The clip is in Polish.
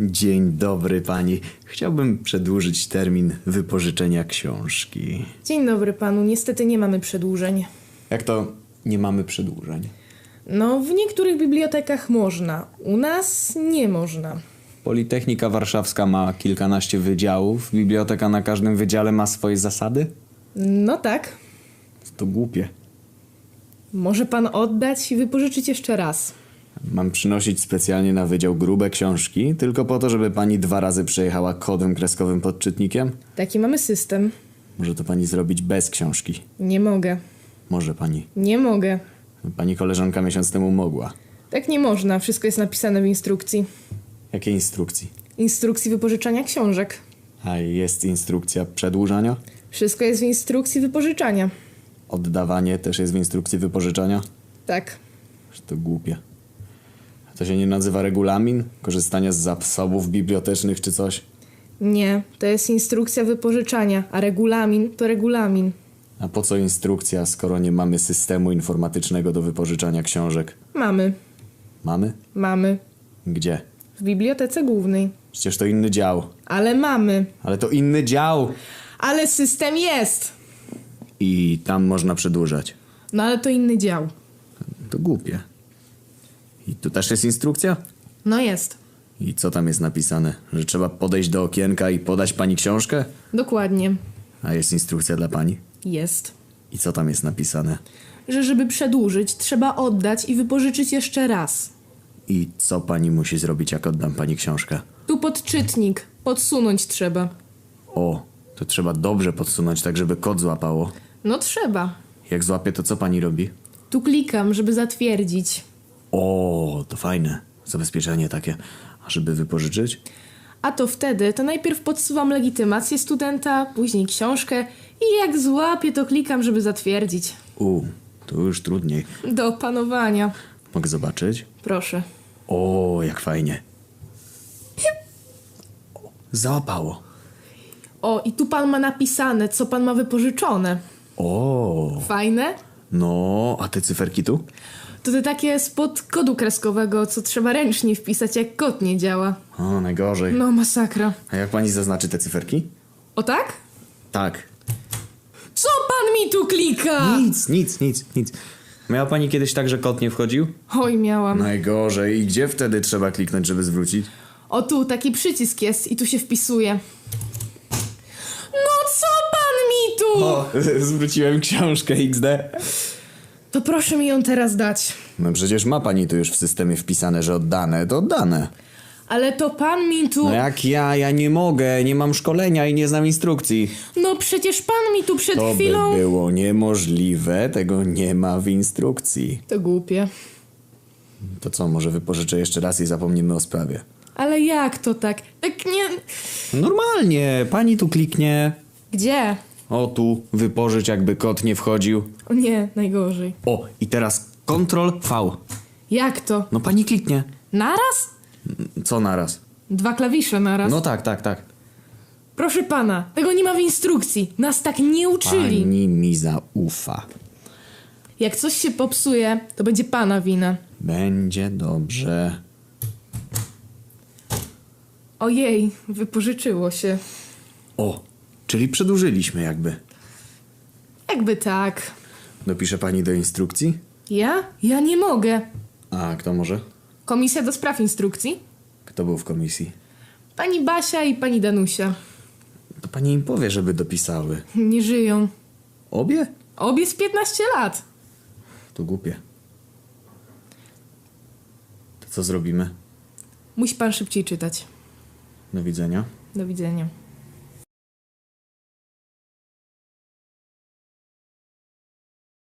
Dzień dobry pani. Chciałbym przedłużyć termin wypożyczenia książki. Dzień dobry panu, niestety nie mamy przedłużeń. Jak to nie mamy przedłużeń? No, w niektórych bibliotekach można, u nas nie można. Politechnika Warszawska ma kilkanaście wydziałów. Biblioteka na każdym wydziale ma swoje zasady? No tak, To głupie. może pan oddać i wypożyczyć jeszcze raz. Mam przynosić specjalnie na wydział grube książki, tylko po to, żeby pani dwa razy przejechała kodem kreskowym podczytnikiem? Taki mamy system. Może to pani zrobić bez książki. Nie mogę, Może pani. nie mogę. Pani koleżanka miesiąc temu mogła. Tak nie można, wszystko jest napisane w instrukcji. Jakiej instrukcji? Instrukcji wypożyczania książek. A jest instrukcja przedłużania? Wszystko jest w instrukcji wypożyczania. Oddawanie też jest w instrukcji wypożyczania? Tak. To głupie. To się nie nazywa regulamin? Korzystania z zasobów bibliotecznych czy coś? Nie, to jest instrukcja wypożyczania, a regulamin to regulamin. A po co instrukcja, skoro nie mamy systemu informatycznego do wypożyczania książek? Mamy, Mamy? mamy. Gdzie? W bibliotece głównej. Przecież to inny dział. Ale mamy. Ale to inny dział! Ale system jest! I tam można przedłużać. No ale to inny dział. To głupie. I tu też jest instrukcja? No jest. I co tam jest napisane? Że trzeba podejść do okienka i podać pani książkę? Dokładnie. A jest instrukcja dla pani? Jest. I co tam jest napisane? Że żeby przedłużyć, trzeba oddać i wypożyczyć jeszcze raz. I co pani musi zrobić, jak oddam pani książkę? Tu podczytnik. Podsunąć trzeba. O, to trzeba dobrze podsunąć, tak żeby kod złapało. No trzeba. Jak złapie, to co pani robi? Tu klikam, żeby zatwierdzić. O, to fajne. Zabezpieczenie takie. A żeby wypożyczyć? A to wtedy, to najpierw podsuwam legitymację studenta, później książkę i jak złapię, to klikam, żeby zatwierdzić. U, to już trudniej. Do opanowania. Mogę zobaczyć? Proszę. O, jak fajnie. Załapało. O, i tu pan ma napisane, co pan ma wypożyczone. O, Fajne? no, a te cyferki tu? To te takie spod kodu kreskowego, co trzeba ręcznie wpisać, jak kod nie działa. O, najgorzej. No, masakra. A jak pani zaznaczy te cyferki? O tak? Tak. Co pan mi tu klika? Nic, nic, nic, nic. Miała pani kiedyś tak, że kot nie wchodził? Oj, miałam. Najgorzej. I gdzie wtedy trzeba kliknąć, żeby zwrócić? O tu, taki przycisk jest i tu się wpisuje. No co pan mi tu? O, zwróciłem książkę XD. To proszę mi ją teraz dać. No przecież ma pani tu już w systemie wpisane, że oddane, to oddane. Ale to pan mi tu... No jak ja, ja nie mogę, nie mam szkolenia i nie znam instrukcji. No przecież pan mi tu przed To chwilą... by było niemożliwe, tego nie ma w instrukcji. To głupie. To co, może wypożyczę jeszcze raz i zapomnimy o sprawie. Ale jak to tak? Tak nie... Normalnie, pani tu kliknie. Gdzie? O tu, wypożycz jakby kot nie wchodził. O nie, najgorzej. O, i teraz Ctrl V. Jak to? No pani kliknie. Naraz? Co naraz? Dwa klawisze naraz. No tak, tak, tak. Proszę pana, tego nie ma w instrukcji. Nas tak nie uczyli. Pani mi zaufa. Jak coś się popsuje, to będzie pana wina. Będzie dobrze. Ojej, wypożyczyło się. O, czyli przedłużyliśmy jakby. Jakby tak. Dopisze pani do instrukcji? Ja? Ja nie mogę. A kto może? Komisja do spraw instrukcji? Kto był w komisji? Pani Basia i pani Danusia. To pani im powie, żeby dopisały. Nie żyją. Obie? Obie z 15 lat. To głupie. To co zrobimy? Musi pan szybciej czytać. Do widzenia. Do widzenia.